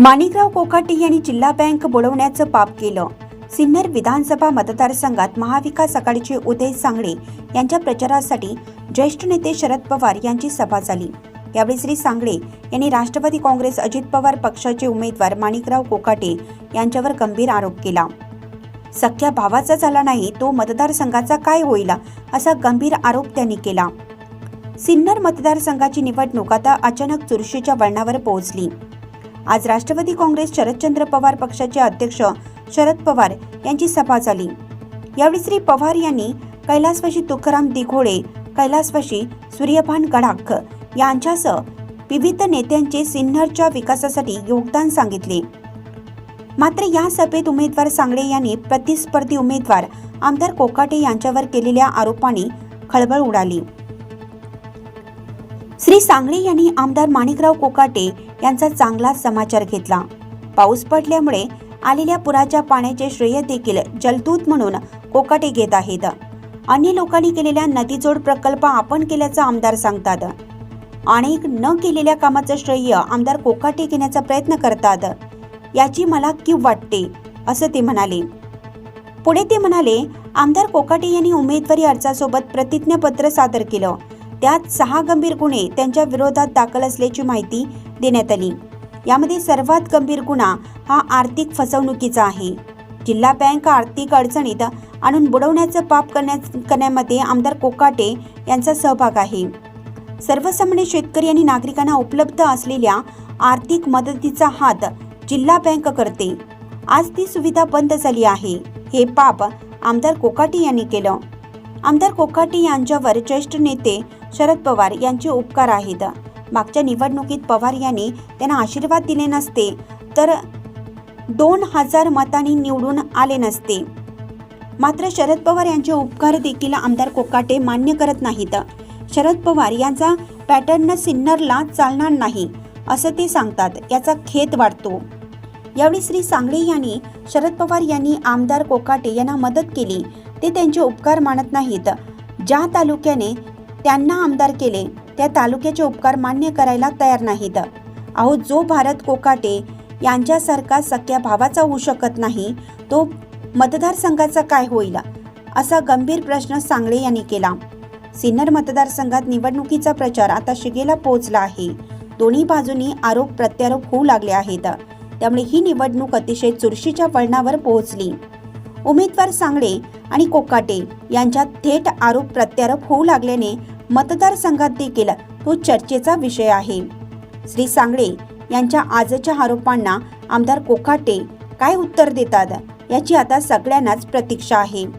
माणिकराव कोकाटे यांनी जिल्हा बँक बुडवण्याचं पाप केलं. सिन्नर विधानसभा मतदारसंघात महाविकास आघाडीचे उदय सांगळे यांच्या प्रचारासाठी ज्येष्ठ नेते शरद पवार यांची सभा झाली. यावेळी श्री सांगळे यांनी राष्ट्रवादी काँग्रेस अजित पवार पक्षाचे उमेदवार माणिकराव कोकाटे यांच्यावर गंभीर आरोप केला. सख्या भावाचा झाला नाही तो मतदारसंघाचा काय होईल असा गंभीर आरोप त्यांनी केला. सिन्नर मतदारसंघाची निवडणूक आता अचानक चुरशीच्या वळणावर पोहोचली. आज राष्ट्रवादी काँग्रेस शरदचंद्र पवार पक्षाचे अध्यक्ष शरद पवार यांची सभा झाली. यावेळी श्री पवार यांनी कैलासवाशी तुकाराम दिघोळे कैलासवाशी सूर्यभान गडाख यांच्यासह विविध नेत्यांचे सिन्नरच्या विकासासाठी योगदान सांगितले. मात्र या सभेत उमेदवार सांगळे यांनी प्रतिस्पर्धी उमेदवार आमदार कोकाटे यांच्यावर केलेल्या आरोपांनी खळबळ उडाली. श्री सांगळे यांनी आमदार माणिकराव कोकाटे यांचा चांगला समाचार घेतला. पाऊस पडल्यामुळे आलेल्या पुराच्या पाण्याचे श्रेय देखील जलदूत म्हणून कोकाटे घेत आहेत. अन्य लोकांनी केलेल्या नदीजोड प्रकल्प आपण केल्याचं आमदार सांगतात. अनेक न केलेल्या कामाचं श्रेय आमदार कोकाटे घेण्याचा प्रयत्न करतात. याची मला कीव वाटते असं ते म्हणाले. पुढे ते म्हणाले आमदार कोकाटे यांनी उमेदवारी अर्जासोबत प्रतिज्ञापत्र सादर केलं. त्यात सहा गंभीर गुन्हे त्यांच्या विरोधात दाखल असल्याची माहिती देण्यात आली. यामध्ये सर्वात गंभीर गुन्हा हा आर्थिक फसवणुकीचा आहे. जिल्हा बँक आर्थिक अडचणीत आणून बुडवण्याचं पाप करण्या करण्यामध्ये आमदार कोकाटे यांचा सहभाग आहे. सर्वसामान्य शेतकरी आणि नागरिकांना उपलब्ध असलेल्या आर्थिक मदतीचा हात जिल्हा बँक करते. आज ती सुविधा बंद झाली आहे. हे पाप आमदार कोकाटे यांनी केलं. आमदार कोकाटे यांच्यावर ज्येष्ठ नेते शरद पवार यांचे उपकार आहेत. मागच्या निवडणुकीत पवार यांनी त्यांना आशीर्वाद दिले नसते तर दोन हजार मतांनी निवडून आले नसते. मात्र शरद पवार यांचे उपकार देखील आमदार कोकाटे मान्य करत नाहीत. शरद पवार यांचा पॅटर्न सिन्नरला चालणार नाही असं ते सांगतात याचा खेद वाढतो. यावेळी श्री सांगळे यांनी शरद पवार यांनी आमदार कोकाटे यांना मदत केली ते त्यांचे उपकार मानत नाहीत. ज्या तालुक्याने त्यांना आमदार केले. त्या तालुक्याचे उपकार मान्य करायला तयार नाहीत. अहो जो भारत कोकाटे यांच्यासारखा सख्या भावाचा होऊ शकत नाही तो मतदारसंघाचा काय होईल? असा गंभीर प्रश्न सांगळे यांनी केला. सिन्नर मतदारसंघात निवडणुकीचा प्रचार आता शिगेला पोहोचला आहे. दोन्ही बाजूनी आरोप प्रत्यारोप होऊ लागले आहेत. त्यामुळे ही निवडणूक अतिशय चुरशीच्या वळणावर पोहोचली. उमेदवार सांगळे आणि कोकाटे यांच्यात थेट आरोप प्रत्यारोप होऊ लागल्याने मतदारसंघात देखील तो चर्चेचा विषय आहे. श्री सांगळे यांच्या आजच्या आरोपांना आमदार कोकाटे काय उत्तर देतात? याची आता सगळ्यांनाच प्रतीक्षा आहे.